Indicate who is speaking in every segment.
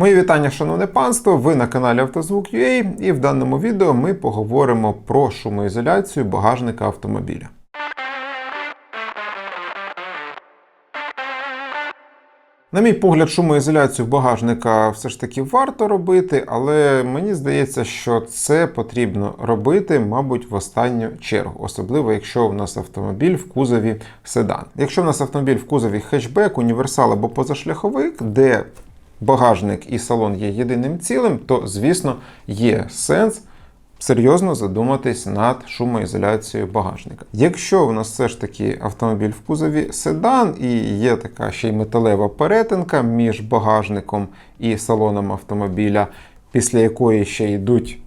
Speaker 1: Мої вітання, шановне панство! Ви на каналі Автозвук.ua і в даному відео ми поговоримо про шумоізоляцію багажника автомобіля. На мій погляд, шумоізоляцію багажника все ж таки варто робити, але мені здається, що це потрібно робити, мабуть, в останню чергу, особливо якщо у нас автомобіль в кузові седан. Якщо у нас автомобіль в кузові хетчбек, універсал або позашляховик, де багажник і салон є єдиним цілим, то звісно є сенс серйозно задуматись над шумоізоляцією багажника. Якщо у нас все ж таки автомобіль в кузові седан і є така ще й металева перетинка між багажником і салоном автомобіля, після якої ще йдуть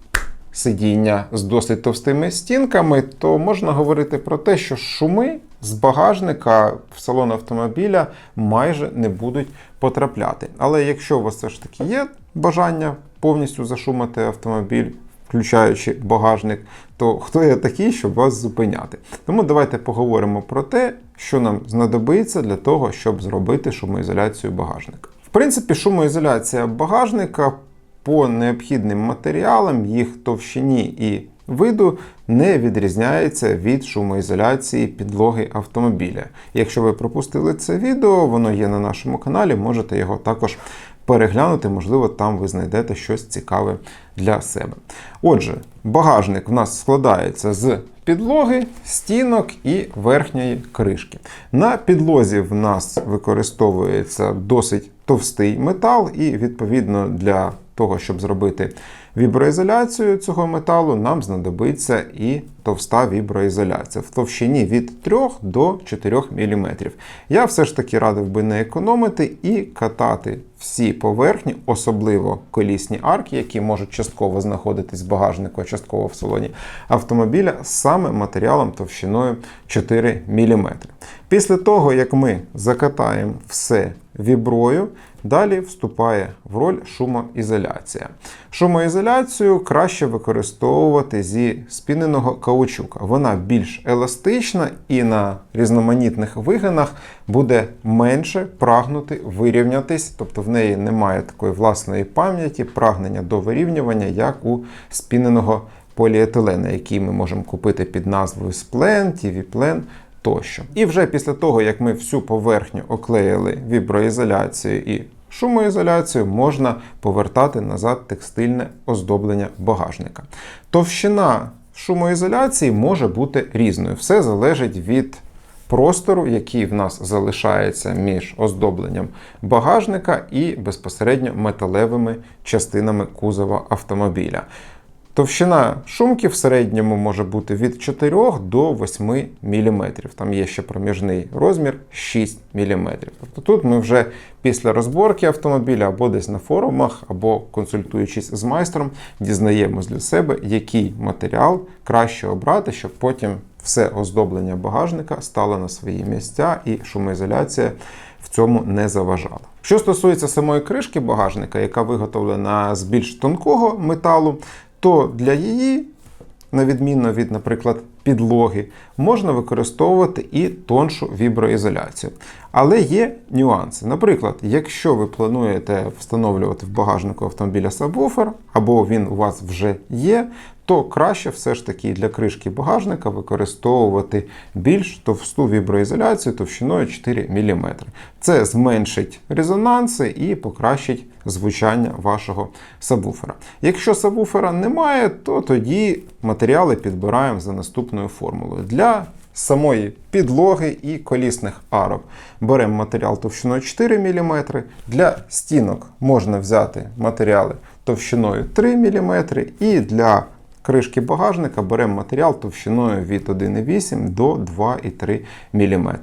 Speaker 1: сидіння з досить товстими стінками, то можна говорити про те, що шуми з багажника в салон автомобіля майже не будуть потрапляти. Але якщо у вас все ж таки є бажання повністю зашумати автомобіль, включаючи багажник, то хто я такий, щоб вас зупиняти? Тому давайте поговоримо про те, що нам знадобиться для того, щоб зробити шумоізоляцію багажника. В принципі, шумоізоляція багажника по необхідним матеріалам, їх товщині і виду не відрізняється від шумоізоляції підлоги автомобіля. Якщо ви пропустили це відео, воно є на нашому каналі, можете його також переглянути, можливо, там ви знайдете щось цікаве для себе. Отже, багажник в нас складається з підлоги, стінок і верхньої кришки. На підлозі в нас використовується досить товстий метал, і відповідно для того, щоб зробити віброізоляцію цього металу, нам знадобиться і товста віброізоляція в товщині від 3 до 4 мм. Я все ж таки радив би не економити і катати всі поверхні, особливо колісні арки, які можуть частково знаходитись в багажнику, а частково в салоні автомобіля, саме матеріалом товщиною 4 мм. Після того, як ми закатаємо все віброю, далі вступає в роль шумоізоляція. Шумоізоляцію краще використовувати зі спіненого каучука. Вона більш еластична і на різноманітних вигинах буде менше прагнути вирівнятись, тобто в неї немає такої власної пам'яті, прагнення до вирівнювання, як у спіненого поліетилена, який ми можемо купити під назвою сплен, тівіплен тощо. І вже після того, як ми всю поверхню оклеїли віброізоляцією і шумоізоляцію, можна повертати назад текстильне оздоблення багажника. Товщина шумоізоляції може бути різною. Все залежить від простору, який в нас залишається між оздобленням багажника і безпосередньо металевими частинами кузова автомобіля. Товщина шумки в середньому може бути від 4 до 8 мм. Там є ще проміжний розмір 6 мм. Тобто тут ми вже після розборки автомобіля або десь на форумах, або консультуючись з майстром, дізнаємось для себе, який матеріал краще обрати, щоб потім все оздоблення багажника стало на свої місця і шумоізоляція в цьому не заважала. Що стосується самої кришки багажника, яка виготовлена з більш тонкого металу, то для її, на відміну від, наприклад, підлоги, можна використовувати і тоншу віброізоляцію. Але є нюанси. Наприклад, якщо ви плануєте встановлювати в багажнику автомобіля сабвуфер, або він у вас вже є, то краще все ж таки для кришки багажника використовувати більш товсту віброізоляцію товщиною 4 мм. Це зменшить резонанси і покращить звучання вашого сабвуфера. Якщо сабвуфера немає, то тоді матеріали підбираємо за наступною формулою. Для самої підлоги і колісних арок беремо матеріал товщиною 4 мм. Для стінок можна взяти матеріали товщиною 3 мм. І для кришки багажника беремо матеріал товщиною від 1,8 до 2,3 мм.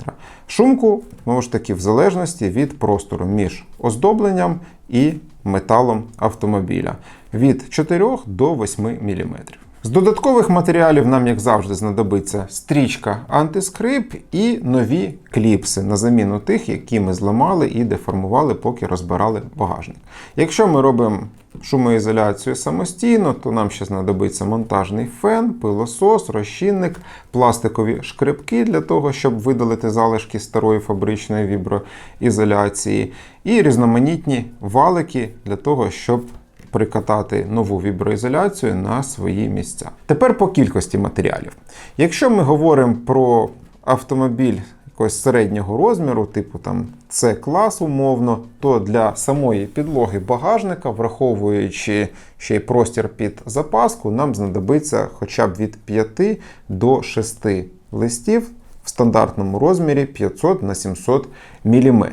Speaker 1: Шумку, знову ж таки, в залежності від простору між оздобленням і металом автомобіля від 4 до 8 мм. З додаткових матеріалів нам, як завжди, знадобиться стрічка антискрип і нові кліпси на заміну тих, які ми зламали і деформували, поки розбирали багажник. Якщо ми робимо шумоізоляцію самостійно, то нам ще знадобиться монтажний фен, пилосос, розчинник, пластикові шкребки для того, щоб видалити залишки старої фабричної віброізоляції, і різноманітні валики для того, щоб прикатати нову віброізоляцію на свої місця. Тепер по кількості матеріалів. Якщо ми говоримо про автомобіль якогось середнього розміру, типу там це клас умовно, то для самої підлоги багажника, враховуючи ще й простір під запаску, нам знадобиться хоча б від 5 до 6 листів в стандартному розмірі 500 на 700 мм.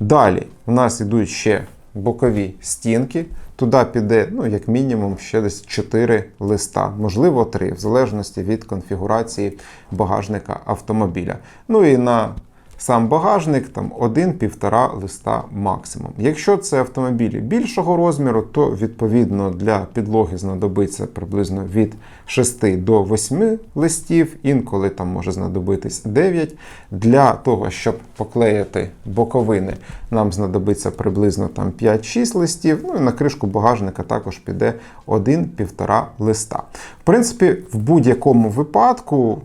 Speaker 1: Далі в нас йдуть ще бокові стінки. Туди піде, ну, як мінімум, ще десь 4 листа, можливо, 3, в залежності від конфігурації багажника автомобіля. Ну і на сам багажник там 1-1,5 листа максимум. Якщо це автомобілі більшого розміру, то відповідно для підлоги знадобиться приблизно від 6 до 8 листів, інколи там може знадобитись 9. Для того, щоб поклеїти боковини, нам знадобиться приблизно там 5-6 листів. Ну і на кришку багажника також піде 1-1,5 листа. В принципі, в будь-якому випадку.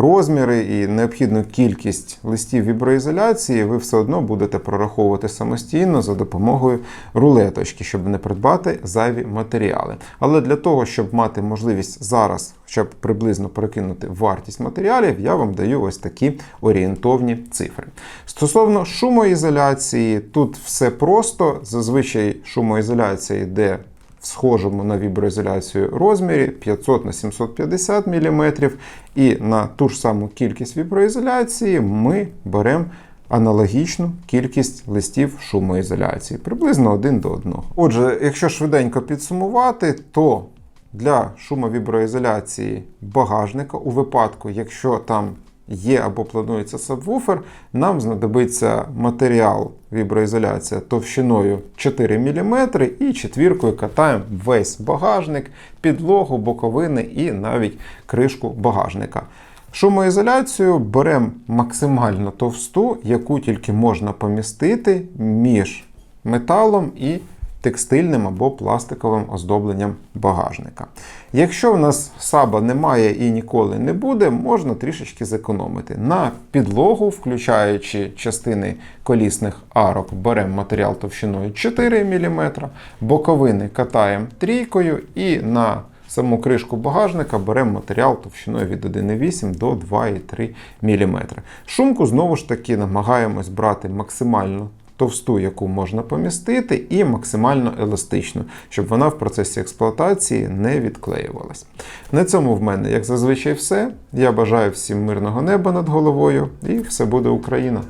Speaker 1: Розміри і необхідну кількість листів віброізоляції ви все одно будете прораховувати самостійно за допомогою рулеточки, щоб не придбати зайві матеріали. Але для того, щоб мати можливість зараз, щоб приблизно перекинути вартість матеріалів, я вам даю ось такі орієнтовні цифри. Стосовно шумоізоляції, тут все просто. Зазвичай шумоізоляція йде схожому на віброізоляцію розмірі 500 на 750 мм. І на ту ж саму кількість віброізоляції ми беремо аналогічну кількість листів шумоізоляції, приблизно один до одного. Отже, якщо швиденько підсумувати, то для шумовіброізоляції багажника у випадку, якщо там є або планується сабвуфер, нам знадобиться матеріал віброізоляція товщиною 4 мм і четвіркою катаємо весь багажник, підлогу, боковини і навіть кришку багажника. Шумоізоляцію беремо максимально товсту, яку тільки можна помістити між металом і текстильним або пластиковим оздобленням багажника. Якщо в нас саба немає і ніколи не буде, можна трішечки зекономити. На підлогу, включаючи частини колісних арок, беремо матеріал товщиною 4 мм, боковини катаємо трійкою і на Саму кришку багажника беремо матеріал товщиною від 1,8 до 2,3 мм. Шумку знову ж таки намагаємось брати максимально товсту, яку можна помістити, і максимально еластичну, щоб вона в процесі експлуатації не відклеювалась. На цьому в мене, як зазвичай, все. Я бажаю всім мирного неба над головою, і все буде Україна!